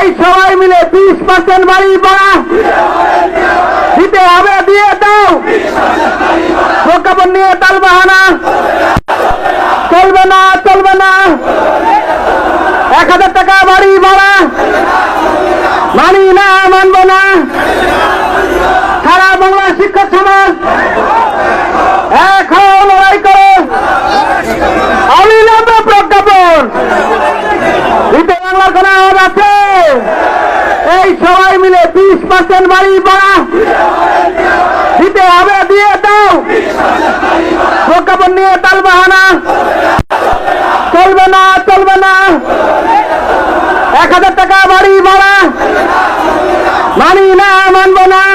এই সবাই মিলে বিশ পার্সেন্ট বাড়ি বাড়া দিতে হবে, দিয়ে দাও। নিয়ে তাল বাহানা। চলবে না চলবে না। এক হাজার টাকা বাড়ি ভাড়া। মানি না, মানবো না। এই সবাই মিলে বিশ পার্সেন্ট বাড়ি ভাড়া। দিতে হবে, দিয়ে দাও। প্রজ্ঞাপন নিয়ে তাল বাহানা। চলবে না চলবে না। এক হাজার টাকা বাড়ি ভাড়া। মানি না, মানবো না।